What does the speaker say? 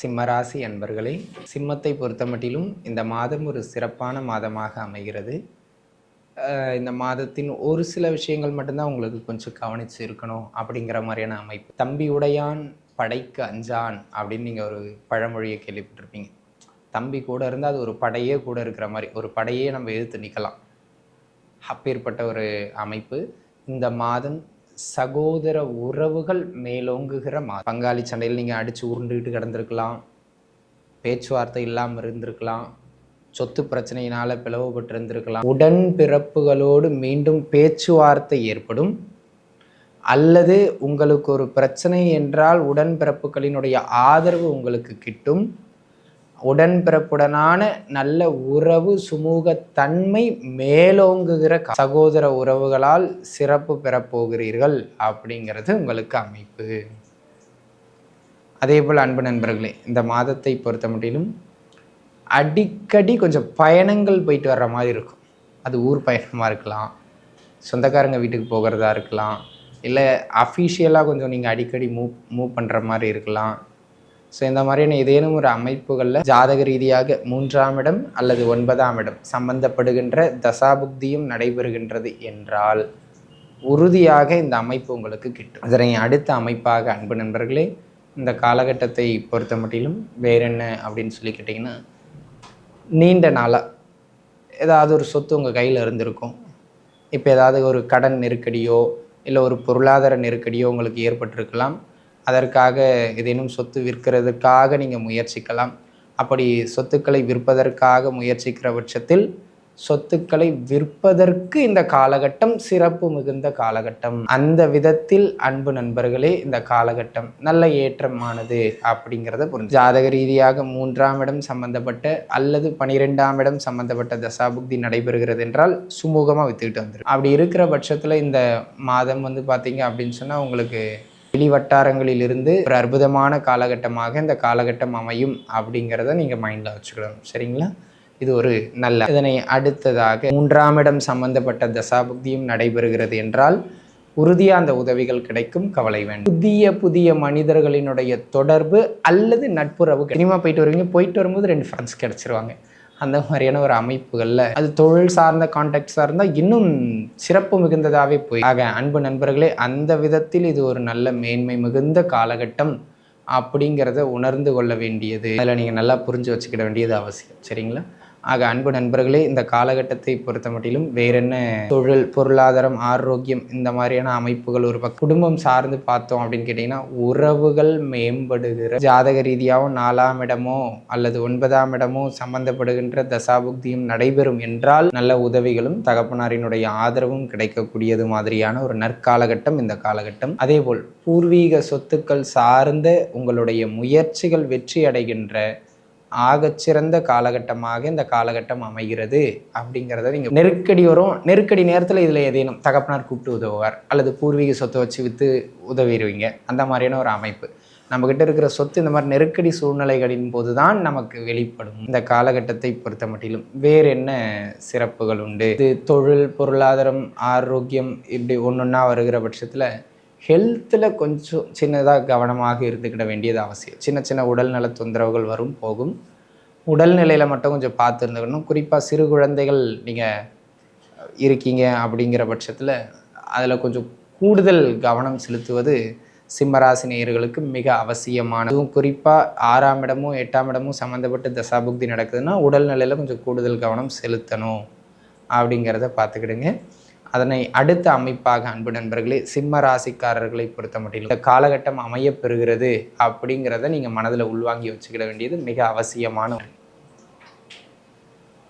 சிம்மராசி அன்பர்களே சிம்மத்தை பொறுத்தமட்டிலும் இந்த மாதம் ஒரு சிறப்பான மாதமாக அமைகிறது. இந்த மாதத்தின் ஒரு சில விஷயங்கள் மட்டும்தான் உங்களுக்கு கொஞ்சம் கவனிச்சு இருக்கணும் அப்படிங்கிற மாதிரியான அமைப்பு. தம்பி உடையான் படைக்கு அஞ்சான் அப்படின்னு நீங்கள் ஒரு பழமொழியை கேள்விப்பட்டிருப்பீங்க. தம்பி கூட இருந்தால் அது ஒரு படையே கூட இருக்கிற மாதிரி ஒரு படையே நம்ம எதிர்த்து நிற்கலாம் அப்பேற்பட்ட ஒரு அமைப்பு. இந்த மாதம் சகோதர உறவுகள் மேலோங்குகிற மா பங்காளி சண்டையில் நீங்கள் அடித்து உருண்டுகிட்டு கிடந்திருக்கலாம். பேச்சுவார்த்தை இல்லாமல் இருந்திருக்கலாம். சொத்து பிரச்சனையினால் பிளவுபட்டு இருந்திருக்கலாம் உடன் பிறப்புகளோடு மீண்டும் பேச்சுவார்த்தை ஏற்படும். அல்லது உங்களுக்கு ஒரு பிரச்சனை என்றால் உடன்பிறப்புகளினுடைய ஆதரவு உங்களுக்கு கிட்டும். உடன்பிறப்புடனான நல்ல உறவு சுமூக தன்மை மேலோங்குகிற சகோதர உறவுகளால் சிறப்பு பெறப்போகிறீர்கள் அப்படிங்கிறது உங்களுக்கு அமைப்பு. அதே போல் அன்பு நண்பர்களே இந்த மாதத்தை பொறுத்த மட்டிலும் அடிக்கடி கொஞ்சம் பயணங்கள் போயிட்டு வர்ற மாதிரி இருக்கும். அது ஊர் பயணமாக இருக்கலாம் சொந்தக்காரங்க வீட்டுக்கு போகிறதா இருக்கலாம் இல்லை அஃபிஷியலாக கொஞ்சம் நீங்கள் அடிக்கடி மூவ் மூவ் பண்ணுற மாதிரி இருக்கலாம். ஸோ இந்த மாதிரியான ஏதேனும் ஒரு அமைப்புகளில் ஜாதக ரீதியாக மூன்றாம் இடம் அல்லது ஒன்பதாம் இடம் சம்பந்தப்படுகின்ற தசாபுக்தியும் நடைபெறுகின்றது என்றால் உறுதியாக இந்த அமைப்பு உங்களுக்கு கிட்டும். அதனை அடுத்த அமைப்பாக அன்பு நண்பர்களே இந்த காலகட்டத்தை பொறுத்த மட்டிலும் வேற என்ன அப்படின்னு சொல்லி கேட்டிங்கன்னா நீண்ட நாளாக ஏதாவது ஒரு சொத்து உங்கள் கையில் இருந்திருக்கும். இப்போ ஏதாவது ஒரு கடன் நெருக்கடியோ இல்லை ஒரு பொருளாதார நெருக்கடியோ உங்களுக்கு ஏற்பட்டிருக்கலாம். அதற்காக ஏதேனும் சொத்து விற்கிறதுக்காக நீங்கள் முயற்சிக்கலாம். அப்படி சொத்துக்களை விற்பதற்காக முயற்சிக்கிற பட்சத்தில் சொத்துக்களை விற்பதற்கு இந்த காலகட்டம் சிறப்பு மிகுந்த காலகட்டம். அந்த விதத்தில் அன்பு நண்பர்களே இந்த காலகட்டம் நல்ல ஏற்றமானது அப்படிங்கிறத புரிஞ்சு ஜாதக ரீதியாக மூன்றாம் இடம் சம்பந்தப்பட்ட அல்லது பனிரெண்டாம் இடம் சம்பந்தப்பட்ட தசாபுக்தி நடைபெறுகிறது என்றால் சுமூகமாக வித்துக்கிட்டு வந்துடும் அப்படி இருக்கிற பட்சத்தில் இந்த மாதம் வந்து பார்த்தீங்க அப்படின்னு சொன்னால் உங்களுக்கு வெளி வட்டாரங்களிலிருந்து ஒரு அற்புதமான காலகட்டமாக இந்த காலகட்டம் அமையும் அப்படிங்கிறத நீங்கள் மைண்டில் வச்சுக்கணும். சரிங்களா? இது ஒரு நல்ல இதனை அடுத்ததாக மூன்றாம் இடம் சம்பந்தப்பட்ட தசாபுக்தியும் நடைபெறுகிறது என்றால் உறுதியாக அந்த உதவிகள் கிடைக்கும் கவலை வேண்டும். புதிய புதிய மனிதர்களினுடைய தொடர்பு அல்லது நட்புறவு சினிமா போயிட்டு வருவீங்க போயிட்டு வரும்போது ரெண்டு ஃப்ரெண்ட்ஸ் கிடச்சிருவாங்க. அந்த மாதிரியான ஒரு அமைப்புகளில். அது தொழில் சார்ந்த கான்டாக்ட்ஸாக இருந்தால் இன்னும் சிறப்பு மிகுந்ததாகவே போய். ஆக அன்பு நண்பர்களே அந்த விதத்தில் இது ஒரு நல்ல மேன்மை மிகுந்த காலகட்டம் அப்படிங்கிறத உணர்ந்து கொள்ள வேண்டியது. அதில் நீங்கள் நல்லா புரிஞ்சு வச்சுக்கிட வேண்டியது அவசியம். சரிங்களா? ஆக அன்பு நண்பர்களே இந்த காலகட்டத்தை பொறுத்த மட்டிலும் வேறென்ன தொழில் பொருளாதாரம் ஆரோக்கியம் இந்த மாதிரியான அமைப்புகள் ஒரு பக்கம் குடும்பம் சார்ந்து பார்த்தோம் அப்படின்னு கேட்டிங்கன்னா உறவுகள் மேம்படுகிற ஜாதக ரீதியாகவும் நாலாம் இடமோ அல்லது ஒன்பதாம் இடமோ சம்பந்தப்படுகின்ற தசாபுக்தியும் நடைபெறும் என்றால் நல்ல உதவிகளும் தகப்பனாரினுடைய ஆதரவும் கிடைக்கக்கூடியது மாதிரியான ஒரு நற்காலகட்டம் இந்த காலகட்டம். அதேபோல் பூர்வீக சொத்துக்கள் சார்ந்த உங்களுடைய முயற்சிகள் வெற்றி அடைகின்ற ஆகச்சிறந்த காலகட்டமாக இந்த காலகட்டம் அமைகிறது அப்படிங்கிறத நீங்கள் நெருக்கடி வரும். நெருக்கடி நேரத்தில் இதில் ஏதேனும் தகப்பனார் கூப்பிட்டு உதவுவார் அல்லது பூர்வீக சொத்தை வச்சு விற்று உதவிடுவீங்க. அந்த மாதிரியான ஒரு அமைப்பு. நம்மக்கிட்ட இருக்கிற சொத்து இந்த மாதிரி நெருக்கடி சூழ்நிலைகளின் போது தான் நமக்கு வெளிப்படும். இந்த காலகட்டத்தை பொறுத்த மட்டிலும் வேறு என்ன சிறப்புகள் உண்டு? இது தொழில் பொருளாதாரம் ஆரோக்கியம் இப்படி ஒன்று ஒன்றா வருகிற பட்சத்தில் ஹெல்த்தில் கொஞ்சம் சின்னதாக கவனமாக இருந்துக்கிட வேண்டியது அவசியம். சின்ன சின்ன உடல்நல தொந்தரவுகள் வரும் போகும். உடல்நிலையில் மட்டும் கொஞ்சம் பார்த்து இருந்துக்கணும். குறிப்பாக சிறு குழந்தைகள் நீங்கள் இருக்கீங்க அப்படிங்கிற பட்சத்தில் அதில் கொஞ்சம் கூடுதல் கவனம் செலுத்துவது சிம்மராசி நேயர்களுக்கு மிக அவசியமானதும் குறிப்பாக ஆறாம் இடமும் எட்டாம் இடமும் சம்மந்தப்பட்டு தசாபுக்தி நடக்குதுன்னா உடல்நிலையில் கொஞ்சம் கூடுதல் கவனம் செலுத்தணும் அப்படிங்கிறத பார்த்துக்கிடுங்க. அதனை அடுத்த அமைப்பாக அன்பு நண்பர்களே சிம்ம ராசிக்காரர்களை பொறுத்த மட்டும் இந்த காலகட்டம் அமையப்பெறுகிறது அப்படிங்கிறத நீங்கள் மனதில் உள்வாங்கி வச்சுக்கிட வேண்டியது மிக அவசியமான